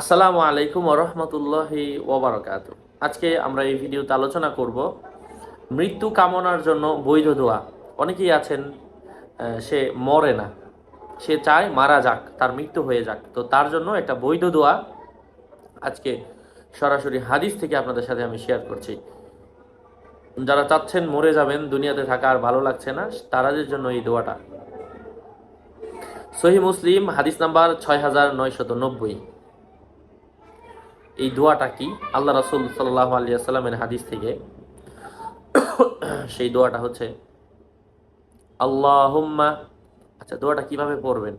আসসালামু আলাইকুম ওরহমতুল্লাহি ওবরাকাত। আজকে আমরা এই ভিডিওতে আলোচনা করব মৃত্যু কামনার জন্য বৈধ দোয়া। অনেকেই আছেন সে মরে না। সে চায় মারা যাক, তার মৃত্যু হয়ে যাক। তো তার জন্য একটা বৈধ দোয়া। আজকে সরাসরি হাদিস থেকে আপনাদের সাথে আমি শেয়ার করছি। যারা চাচ্ছেন মরে যাবেন, দুনিয়াতে থাকা আর ভালো লাগছে না তারাদের জন্য এই দোয়াটা। সহি মুসলিম, হাদিস নাম্বার ছয় হাজার নয়শত নব্বই। এই দোয়াটা কি? আল্লাহ রাসুল সাল্লাহ আলিয়া সাল্লামের হাদিস থেকে। সেই দোয়াটা হচ্ছে, আল্লাহুম্মা আচ্ছা দোয়াটা কীভাবে পড়বেন?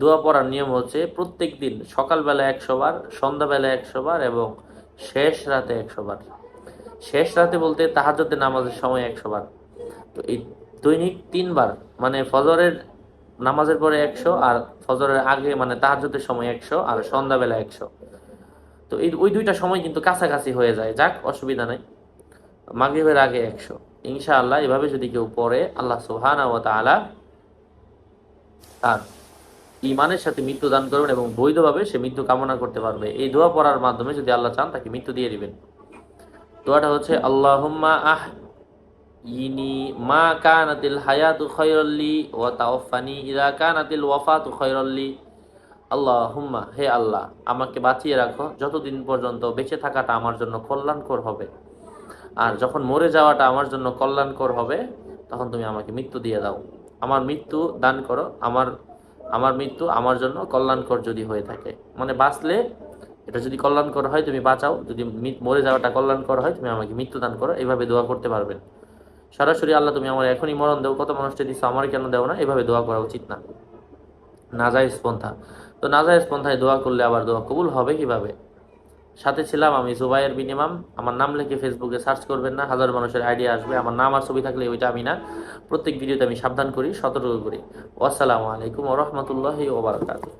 দোয়া পড়ার নিয়ম হচ্ছে প্রত্যেক দিন সকালবেলা একশোবার সন্ধ্যাবেলা একশোবার এবং শেষ রাতে একশোবার শেষ রাতে বলতে তাহাজ্জুদের নামাজের সময় একশোবার তো এই দৈনিক তিনবার মানে ফজরের নামাজের পরে একশো আর ফজরের আগে মানে তাহাজ্জুদের সময় একশো আর সন্ধ্যাবেলা একশো। তো এই ওই দুইটা সময় কিন্তু কাছাকাছি হয়ে যায়, যাক, অসুবিধা নেই। মাগরিবের আগে একশো। ইনশাআল্লাহ এভাবে যদি কেউ পড়ে, আল্লাহ সুবহানাহু ওয়া তাআলা তার ইমানের সাথে মৃত্যু দান করবেন এবং বৈধভাবে সে মৃত্যু কামনা করতে পারবে। এই দোয়া পড়ার মাধ্যমে যদি আল্লাহ চান, তাকে মৃত্যু দিয়ে দিবেন। দোয়াটা হচ্ছে, আল্লাহুম্মা আহ ইনি মা কানাতিল হায়াতু খৈরল্লি ওয়া তাওফানি ইদা কানাতিল ওয়াফাতু খৈরল্লি আল্লাহুম্মা, হে আল্লাহ, আমাকে বাঁচিয়ে রাখো। যতদিন পর্যন্ত বেঁচে থাকাটা আমার জন্য কল্যাণকর হবে, আর যখন মরে যাওয়াটা আমার জন্য কল্যাণকর হবে, তখন তুমি আমাকে মৃত্যু দিয়ে দাও। আমার মৃত্যু দান করো, আমার আমার মৃত্যু আমার জন্য কল্যাণকর যদি হয়ে থাকে। মানে বাঁচলে এটা যদি কল্যাণকর হয়, তুমি বাঁচাও। যদি মরে যাওয়াটা কল্যাণকর হয়, তুমি আমাকে মৃত্যু দান করো। এইভাবে দোয়া করতে পারবেন। সরাসরি আল্লাহ, তুমি আমার এখনই মরণ দেও। কত মানুষটা দিচ্ছ আমার কেন দেও না? এভাবে দোয়া করা উচিত না। নাজাইজ পন্থা। তো নাজাইজ পন্থায় দোয়া করলে আবার দোয়া কবুল হবে কীভাবে? সাথে ছিলাম আমি জুবাইয়ের বিনিমাম আমার নাম লিখে ফেসবুকে সার্চ করবেন না, হাজার মানুষের আইডিয়া আসবে। আমার নাম আর ছবি থাকলে ওইটা আমি না। প্রত্যেক ভিডিওতে আমি সাবধান করি, সতর্ক করি। আসসালামু আলাইকুম রহমতুল্লাহ ওবরাকাতুহ